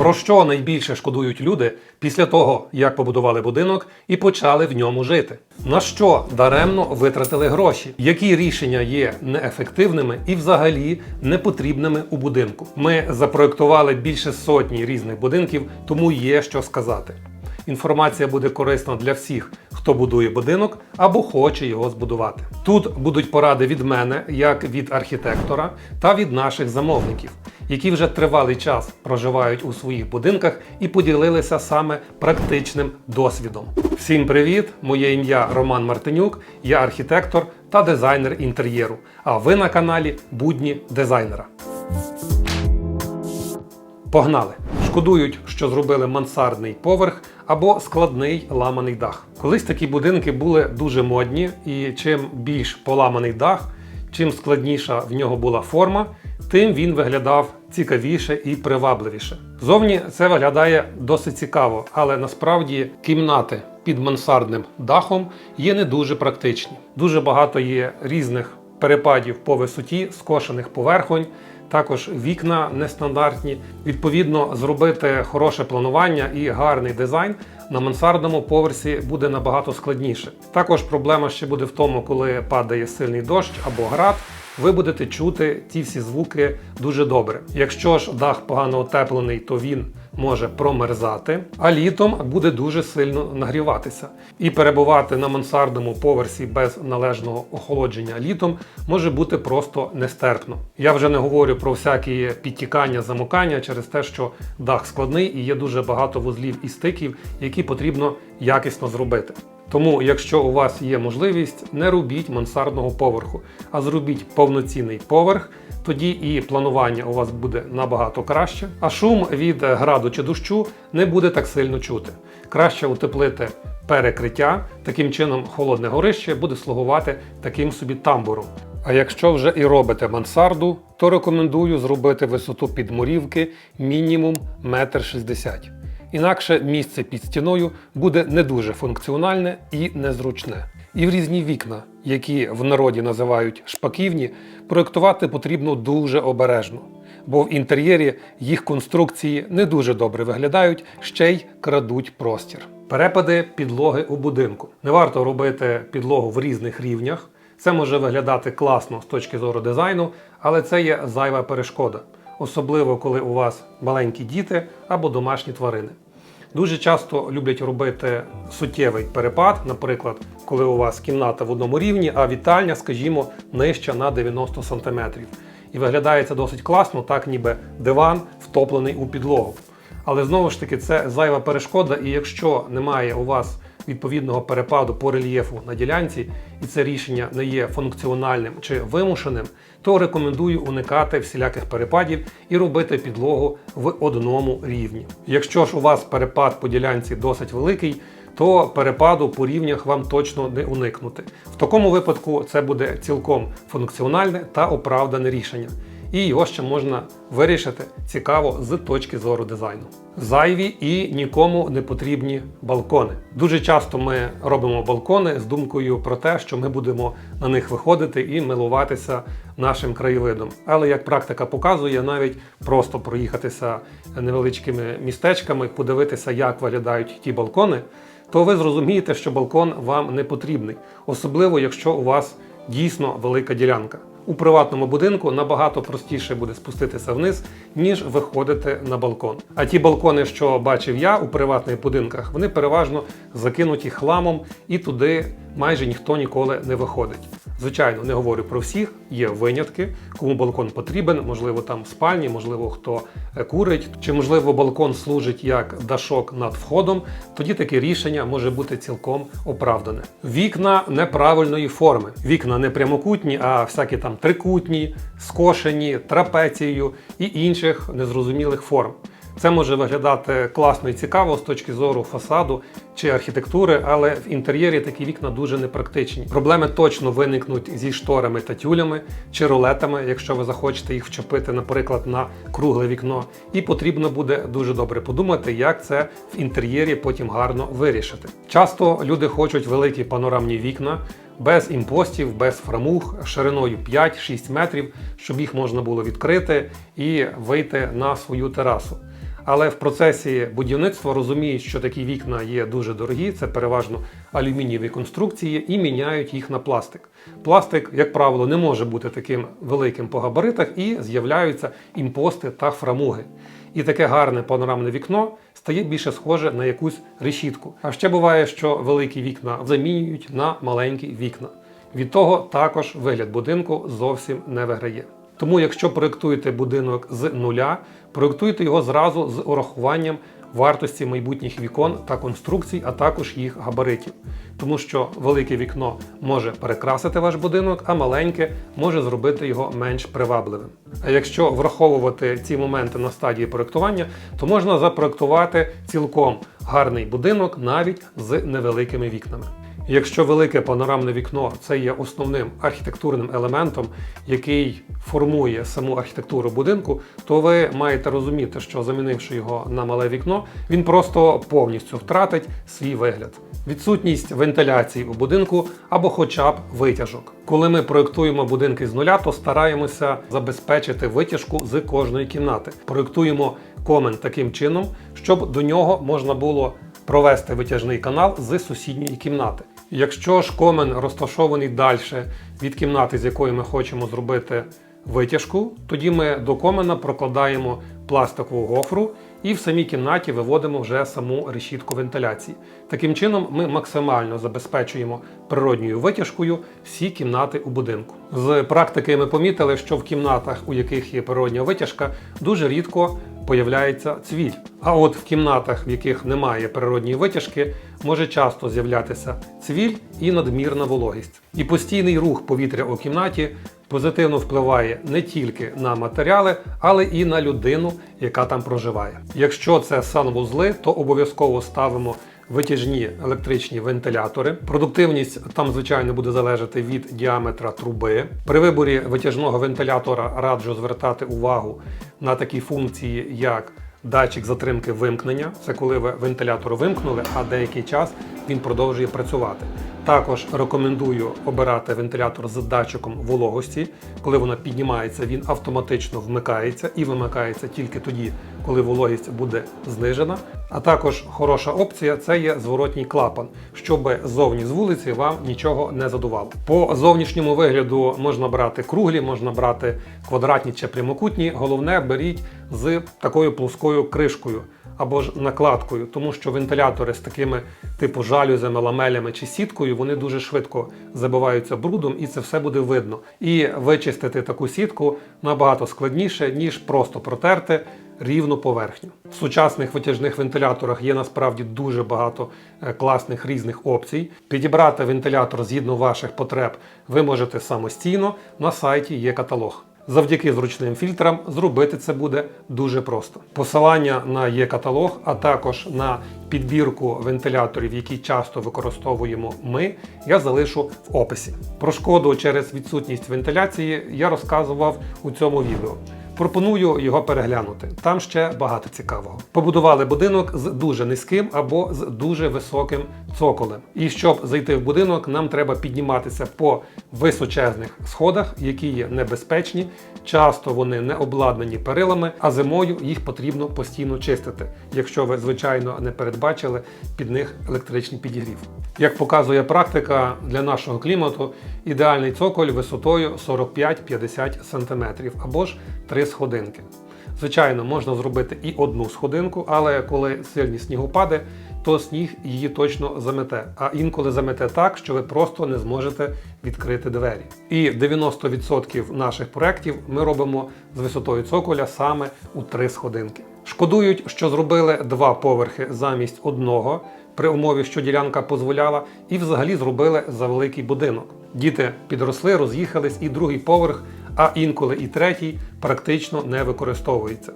Про що найбільше шкодують люди після того, як побудували будинок і почали в ньому жити? На що даремно витратили гроші? Які рішення є неефективними і взагалі непотрібними у будинку? Ми запроектували більше сотні різних будинків, тому є що сказати. Інформація буде корисна для всіх, хто будує будинок або хоче його збудувати. Тут будуть поради від мене, як від архітектора, та від наших замовників, які вже тривалий час проживають у своїх будинках і поділилися саме практичним досвідом. Всім привіт! Моє ім'я Роман Мартинюк, я архітектор та дизайнер інтер'єру. А ви на каналі Будні дизайнера. Погнали! Шкодують, що зробили мансардний поверх або складний ламаний дах. Колись такі будинки були дуже модні, і чим більш поламаний дах, чим складніша в нього була форма, тим він виглядав цікавіше і привабливіше. Зовні це виглядає досить цікаво, але насправді кімнати під мансардним дахом є не дуже практичні. Дуже багато є різних перепадів по висоті, скошених поверхонь. Також вікна нестандартні. Відповідно, зробити хороше планування і гарний дизайн на мансардному поверсі буде набагато складніше. Також проблема ще буде в тому, коли падає сильний дощ або град. Ви будете чути ті всі звуки дуже добре. Якщо ж дах погано утеплений, то він може промерзати, а літом буде дуже сильно нагріватися. І перебувати на мансардному поверсі без належного охолодження літом може бути просто нестерпно. Я вже не говорю про всякі підтікання, замокання через те, що дах складний і є дуже багато вузлів і стиків, які потрібно якісно зробити. Тому, якщо у вас є можливість, не робіть мансардного поверху, а зробіть повноцінний поверх. Тоді і планування у вас буде набагато краще, а шум від граду чи дощу не буде так сильно чути. Краще утеплити перекриття, таким чином холодне горище буде слугувати таким собі тамбуром. А якщо вже і робите мансарду, то рекомендую зробити висоту підмурівки мінімум 1,60 м. Інакше місце під стіною буде не дуже функціональне і незручне. І в різні вікна, які в народі називають шпаківні, проєктувати потрібно дуже обережно, бо в інтер'єрі їх конструкції не дуже добре виглядають, ще й крадуть простір. Перепади підлоги у будинку. Не варто робити підлогу в різних рівнях. Це може виглядати класно з точки зору дизайну, але це є зайва перешкода особливо коли у вас маленькі діти або домашні тварини. Дуже часто люблять робити суттєвий перепад, наприклад, коли у вас кімната в одному рівні, а вітальня, скажімо, нижча на 90 см. І виглядає це досить класно, так ніби диван втоплений у підлогу. Але знову ж таки, це зайва перешкода, і якщо немає у вас відповідного перепаду по рельєфу на ділянці, і це рішення не є функціональним чи вимушеним, то рекомендую уникати всіляких перепадів і робити підлогу в одному рівні. Якщо ж у вас перепад по ділянці досить великий, то перепаду по рівнях вам точно не уникнути. В такому випадку це буде цілком функціональне та оправдане рішення і його ще можна вирішити цікаво з точки зору дизайну. Зайві і нікому не потрібні балкони. Дуже часто ми робимо балкони з думкою про те, що ми будемо на них виходити і милуватися нашим краєвидом. Але як практика показує, навіть просто проїхатися невеличкими містечками, подивитися, як виглядають ті балкони, то ви зрозумієте, що балкон вам не потрібний, особливо якщо у вас дійсно велика ділянка. У приватному будинку набагато простіше буде спуститися вниз, ніж виходити на балкон. А ті балкони, що бачив я у приватних будинках, вони переважно закинуті хламом і туди майже ніхто ніколи не виходить. Звичайно, не говорю про всіх, є винятки, кому балкон потрібен, можливо, там спальні, можливо, хто е, курить, чи можливо балкон служить як дашок над входом. Тоді таке рішення може бути цілком оправдане. Вікна неправильної форми. Вікна не прямокутні, а всякі там трикутні, скошені, трапецією і інших незрозумілих форм. Це може виглядати класно і цікаво з точки зору фасаду чи архітектури, але в інтер'єрі такі вікна дуже непрактичні. Проблеми точно виникнуть зі шторами та тюлями чи рулетами, якщо ви захочете їх вчепити, наприклад, на кругле вікно. І потрібно буде дуже добре подумати, як це в інтер'єрі потім гарно вирішити. Часто люди хочуть великі панорамні вікна. Без імпостів, без фрамуг, шириною 5-6 метрів, щоб їх можна було відкрити і вийти на свою терасу. Але в процесі будівництва розуміють, що такі вікна є дуже дорогі, це переважно алюмінієві конструкції, і міняють їх на пластик. Пластик, як правило, не може бути таким великим по габаритах, і з'являються імпости та фрамуги. І таке гарне панорамне вікно стає більше схоже на якусь решітку. А ще буває, що великі вікна замінюють на маленькі вікна. Від того також вигляд будинку зовсім не виграє. Тому, якщо проєктуєте будинок з нуля, проєктуйте його зразу з урахуванням вартості майбутніх вікон та конструкцій, а також їх габаритів. Тому що велике вікно може перекрасити ваш будинок, а маленьке може зробити його менш привабливим. А якщо враховувати ці моменти на стадії проєктування, то можна запроєктувати цілком гарний будинок навіть з невеликими вікнами. Якщо велике панорамне вікно це є основним архітектурним елементом, який формує саму архітектуру будинку, то ви маєте розуміти, що замінивши його на мале вікно, він просто повністю втратить свій вигляд. Відсутність вентиляції у будинку або хоча б витяжок. Коли ми проєктуємо будинки з нуля, то стараємося забезпечити витяжку з кожної кімнати. Проєктуємо комен таким чином, щоб до нього можна було провести витяжний канал з сусідньої кімнати. Якщо ж комен розташований далі від кімнати, з якої ми хочемо зробити витяжку, тоді ми до комена прокладаємо пластикову гофру і в самій кімнаті виводимо вже саму решітку вентиляції. Таким чином ми максимально забезпечуємо природньою витяжкою всі кімнати у будинку. З практики ми помітили, що в кімнатах, у яких є природня витяжка, дуже рідко появляється цвіль. А от в кімнатах, в яких немає природньої витяжки, може часто з'являтися цвіль і надмірна вологість. І постійний рух повітря у кімнаті позитивно впливає не тільки на матеріали, але і на людину, яка там проживає. Якщо це санвузли, то обов'язково ставимо витяжні електричні вентилятори. Продуктивність там, звичайно, буде залежати від діаметра труби. При виборі витяжного вентилятора раджу звертати увагу на такі функції, як датчик затримки вимкнення. Це коли ви вентилятор вимкнули, а деякий час він продовжує працювати. Також рекомендую обирати вентилятор з датчиком вологості. Коли вона піднімається, він автоматично вмикається і вимикається тільки тоді, коли вологість буде знижена. А також хороша опція це є зворотній клапан, щоб ззовні з вулиці вам нічого не задувало. По зовнішньому вигляду можна брати круглі, можна брати квадратні чи прямокутні. Головне беріть з такою плоскою кришкою або ж накладкою, тому що вентилятори з такими типу жалюзями, ламелями чи сіткою вони дуже швидко забиваються брудом, і це все буде видно. І вичистити таку сітку набагато складніше, ніж просто протерти рівну поверхню. В сучасних витяжних вентиляторах є насправді дуже багато е, класних різних опцій. Підібрати вентилятор згідно ваших потреб ви можете самостійно. На сайті є каталог. Завдяки зручним фільтрам зробити це буде дуже просто. Посилання на є-каталог, а також на підбірку вентиляторів, які часто використовуємо ми, я залишу в описі. Про шкоду через відсутність вентиляції я розказував у цьому відео. Пропоную його переглянути. Там ще багато цікавого. Побудували будинок з дуже низьким або з дуже високим цоколем. І щоб зайти в будинок, нам треба підніматися по височезних сходах, які є небезпечні. Часто вони не обладнані перилами, а зимою їх потрібно постійно чистити, якщо ви, звичайно, не передбачили під них електричний підігрів. Як показує практика, для нашого клімату ідеальний цоколь висотою 45-50 см або ж 3 сходинки. Звичайно, можна зробити і одну сходинку, але коли сильні снігопади, то сніг її точно замете. А інколи замете так, що ви просто не зможете відкрити двері. І 90% наших проєктів ми робимо з висотою цоколя саме у три сходинки. Шкодують, що зробили два поверхи замість одного, при умові, що ділянка дозволяла, і взагалі зробили за великий будинок. Діти підросли, роз'їхались, і другий поверх, а інколи і третій практично не використовується.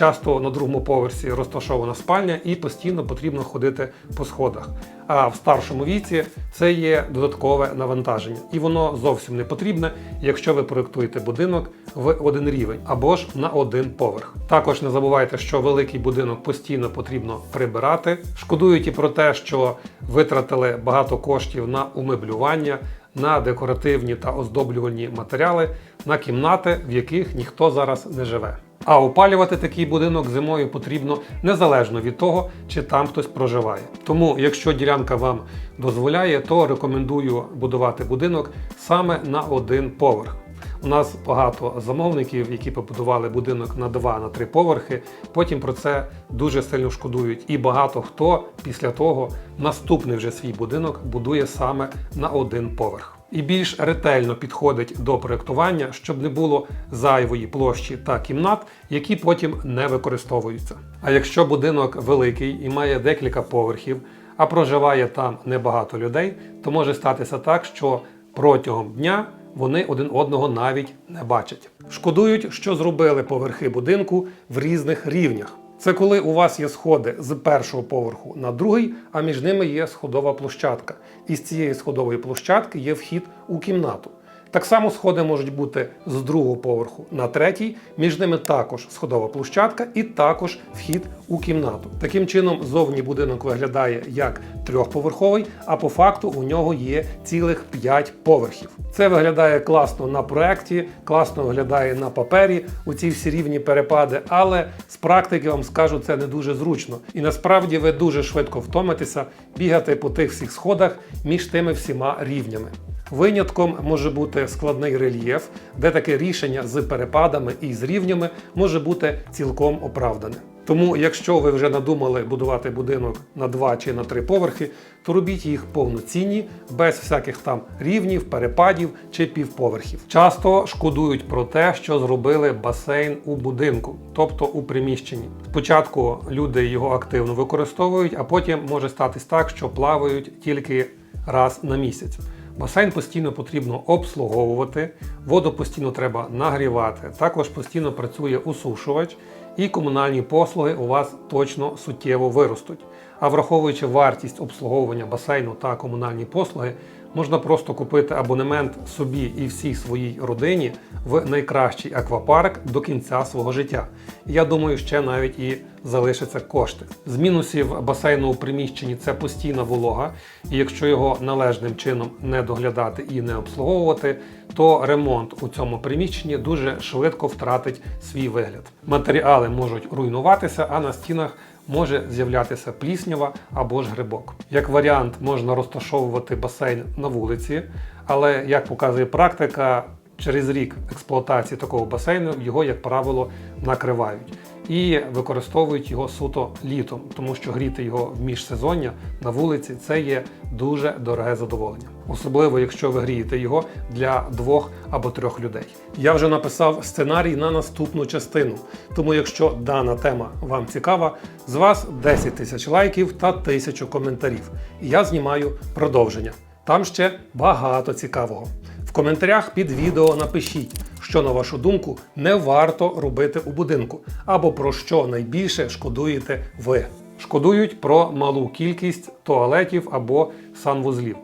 Часто на другому поверсі розташована спальня і постійно потрібно ходити по сходах. А в старшому віці це є додаткове навантаження, і воно зовсім не потрібне, якщо ви проєктуєте будинок в один рівень або ж на один поверх. Також не забувайте, що великий будинок постійно потрібно прибирати. Шкодують і про те, що витратили багато коштів на умеблювання. На декоративні та оздоблювальні матеріали на кімнати, в яких ніхто зараз не живе. А опалювати такий будинок зимою потрібно незалежно від того, чи там хтось проживає. Тому, якщо ділянка вам дозволяє, то рекомендую будувати будинок саме на один поверх. У нас багато замовників, які побудували будинок на 2 на 3 поверхи, потім про це дуже сильно шкодують. І багато хто після того наступний вже свій будинок будує саме на один поверх. І більш ретельно підходить до проєктування, щоб не було зайвої площі та кімнат, які потім не використовуються. А якщо будинок великий і має декілька поверхів, а проживає там небагато людей, то може статися так, що протягом дня вони один одного навіть не бачать. Шкодують, що зробили поверхи будинку в різних рівнях. Це коли у вас є сходи з першого поверху на другий, а між ними є сходова площадка. І з цієї сходової площадки є вхід у кімнату. Так само сходи можуть бути з другого поверху на третій, між ними також сходова площадка і також вхід у кімнату. Таким чином, зовні будинок виглядає як трьохповерховий, а по факту у нього є цілих 5 поверхів. Це виглядає класно на проекті, класно виглядає на папері у ці всі рівні перепади, але з практики вам скажу, це не дуже зручно. І насправді ви дуже швидко втомитеся бігати по тих всіх сходах між тими всіма рівнями. Винятком може бути складний рельєф, де таке рішення з перепадами і з рівнями може бути цілком оправдане. Тому, якщо ви вже надумали будувати будинок на два чи на три поверхи, то робіть їх повноцінні, без всяких там рівнів, перепадів чи півповерхів. Часто шкодують про те, що зробили басейн у будинку, тобто у приміщенні. Спочатку люди його активно використовують, а потім може статись так, що плавають тільки раз на місяць. Басейн постійно потрібно обслуговувати, воду постійно треба нагрівати. Також постійно працює усушувач, і комунальні послуги у вас точно суттєво виростуть. А враховуючи вартість обслуговування басейну та комунальні послуги, можна просто купити абонемент собі і всій своїй родині в найкращий аквапарк до кінця свого життя. Я думаю, ще навіть і залишаться кошти. З мінусів басейну у приміщенні це постійна волога, і якщо його належним чином не доглядати і не обслуговувати, то ремонт у цьому приміщенні дуже швидко втратить свій вигляд. Матеріали можуть руйнуватися, а на стінах може з'являтися пліснява або ж грибок. Як варіант, можна розташовувати басейн на вулиці, але як показує практика, через рік експлуатації такого басейну його, як правило, накривають і використовують його суто літом, тому що гріти його в міжсезоння на вулиці це є дуже дороге задоволення, особливо якщо ви грієте його для двох або трьох людей. Я вже написав сценарій на наступну частину, тому якщо дана тема вам цікава, з вас 10 тисяч лайків та тисячу коментарів. І я знімаю продовження. Там ще багато цікавого. В коментарях під відео напишіть, що на вашу думку не варто робити у будинку, або про що найбільше шкодуєте ви. Шкодують про малу кількість туалетів або санвузлів.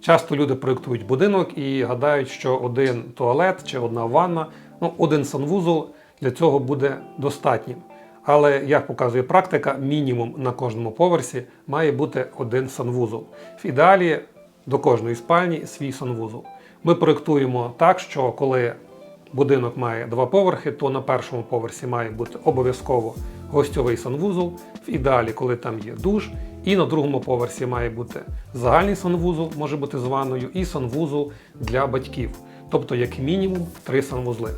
Часто люди проєктують будинок і гадають, що один туалет чи одна ванна, ну один санвузол для цього буде достатнім. Але як показує практика, мінімум на кожному поверсі має бути один санвузол. В ідеалі до кожної спальні свій санвузол. Ми проєктуємо так, що коли будинок має два поверхи, то на першому поверсі має бути обов'язково гостьовий санвузол. В ідеалі, коли там є душ, і на другому поверсі має бути загальний санвузол, може бути з ванною, і санвузол для батьків, тобто як мінімум три санвузли.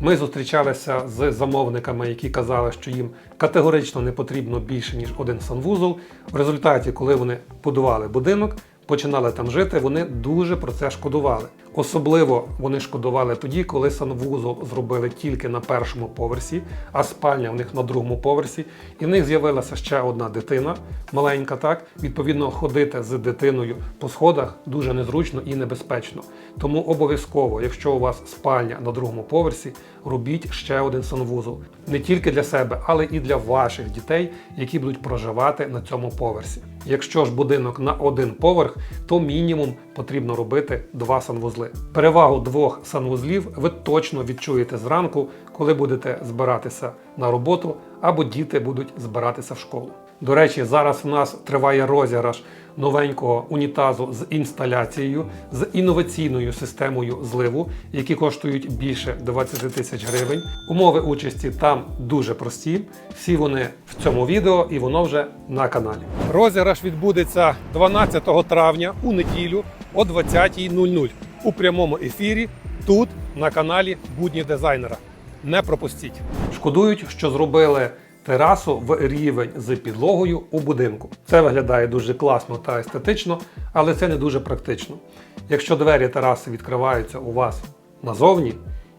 Ми зустрічалися з замовниками, які казали, що їм категорично не потрібно більше ніж один санвузол. В результаті, коли вони будували будинок, починали там жити, вони дуже про це шкодували. Особливо вони шкодували тоді, коли санвузол зробили тільки на першому поверсі, а спальня в них на другому поверсі, і в них з'явилася ще одна дитина, маленька, так відповідно, ходити з дитиною по сходах дуже незручно і небезпечно. Тому обов'язково, якщо у вас спальня на другому поверсі, робіть ще один санвузол не тільки для себе, але і для ваших дітей, які будуть проживати на цьому поверсі. Якщо ж будинок на один поверх, то мінімум потрібно робити два санвузли. Перевагу двох санвузлів ви точно відчуєте зранку, коли будете збиратися на роботу або діти будуть збиратися в школу. До речі, зараз у нас триває розіграш новенького унітазу з інсталяцією, з інноваційною системою зливу, які коштують більше 20 тисяч гривень. Умови участі там дуже прості. Всі вони в цьому відео і воно вже на каналі. Розіграш відбудеться 12 травня у неділю о 20.00 у прямому ефірі тут на каналі Будні дизайнера. Не пропустіть. Шкодують, що зробили терасу в рівень з підлогою у будинку. Це виглядає дуже класно та естетично, але це не дуже практично. Якщо двері тераси відкриваються у вас назовні,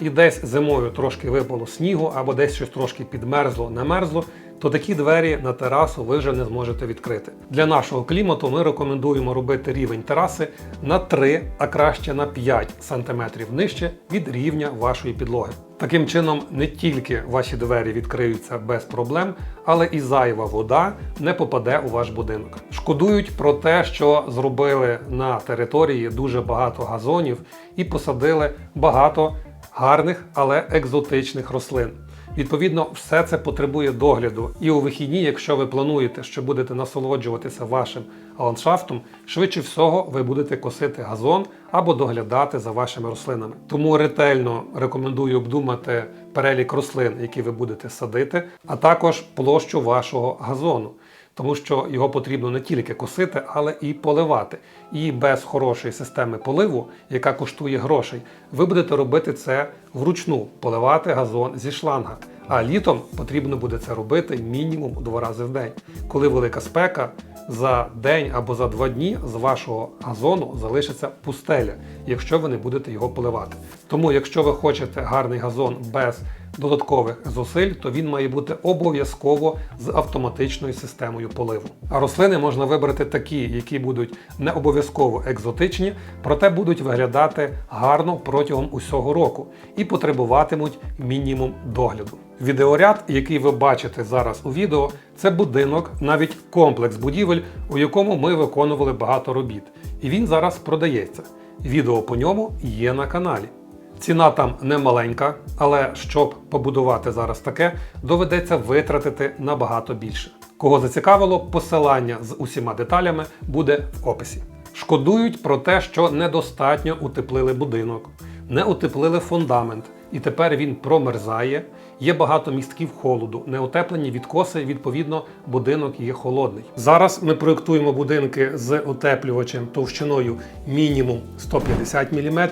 і десь зимою трошки випало снігу, або десь щось трошки підмерзло, намерзло, то такі двері на терасу ви вже не зможете відкрити. Для нашого клімату ми рекомендуємо робити рівень тераси на 3, а краще на 5 см нижче від рівня вашої підлоги. Таким чином, не тільки ваші двері відкриються без проблем, але і зайва вода не попаде у ваш будинок. Шкодують про те, що зробили на території дуже багато газонів і посадили багато гарних, але екзотичних рослин. Відповідно, все це потребує догляду. І у вихідні, якщо ви плануєте, що будете насолоджуватися вашим ландшафтом, швидше всього ви будете косити газон або доглядати за вашими рослинами. Тому ретельно рекомендую обдумати перелік рослин, які ви будете садити, а також площу вашого газону. Тому що його потрібно не тільки косити, але і поливати. І без хорошої системи поливу, яка коштує грошей, ви будете робити це вручну, поливати газон зі шланга. А літом потрібно буде це робити мінімум два рази в день. Коли велика спека, за день або за два дні з вашого газону залишиться пустеля, якщо ви не будете його поливати. Тому, якщо ви хочете гарний газон без додаткових зусиль, то він має бути обов'язково з автоматичною системою поливу. А рослини можна вибрати такі, які будуть не обов'язково екзотичні, проте будуть виглядати гарно протягом усього року і потребуватимуть мінімум догляду. Відеоряд, який ви бачите зараз у відео, це будинок, навіть комплекс будівель, у якому ми виконували багато робіт. І він зараз продається. Відео по ньому є на каналі. Ціна там не маленька, але щоб побудувати зараз таке, доведеться витратити набагато більше. Кого зацікавило, посилання з усіма деталями буде в описі. Шкодують про те, що недостатньо утеплили будинок, не утеплили фундамент, і тепер він промерзає. Є багато містків холоду, неутеплені відкоси, відповідно, будинок є холодний. Зараз ми проєктуємо будинки з утеплювачем товщиною мінімум 150 мм,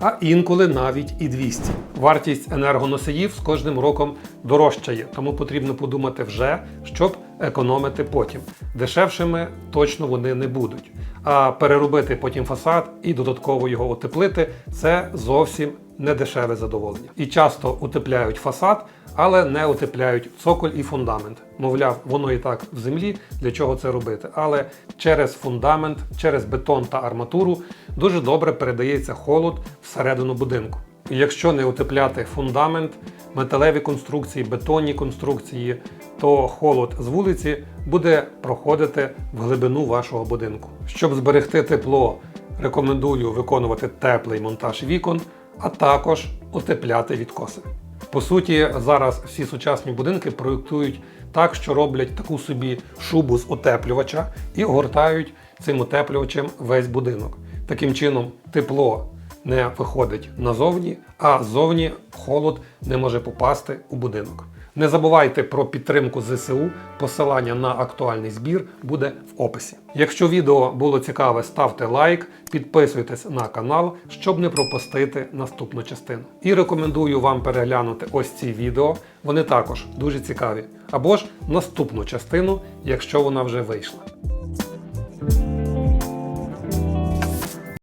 а інколи навіть і 200. Вартість енергоносіїв з кожним роком дорожчає, тому потрібно подумати вже, щоб економити потім. Дешевшими точно вони не будуть. А переробити потім фасад і додатково його утеплити це зовсім не дешеве задоволення. І часто утепляють фасад, але не утепляють цоколь і фундамент. Мовляв, воно і так в землі, для чого це робити. Але через фундамент, через бетон та арматуру дуже добре передається холод всередину будинку. І якщо не утепляти фундамент, металеві конструкції, бетонні конструкції, то холод з вулиці буде проходити в глибину вашого будинку. Щоб зберегти тепло, рекомендую виконувати теплий монтаж вікон, а також утепляти відкоси. По суті, зараз всі сучасні будинки проєктують так, що роблять таку собі шубу з утеплювача і огортають цим утеплювачем весь будинок. Таким чином, тепло не виходить назовні, а ззовні холод не може попасти у будинок. Не забувайте про підтримку ЗСУ. Посилання на актуальний збір буде в описі. Якщо відео було цікаве, ставте лайк, підписуйтесь на канал, щоб не пропустити наступну частину. І рекомендую вам переглянути ось ці відео. Вони також дуже цікаві. Або ж наступну частину, якщо вона вже вийшла.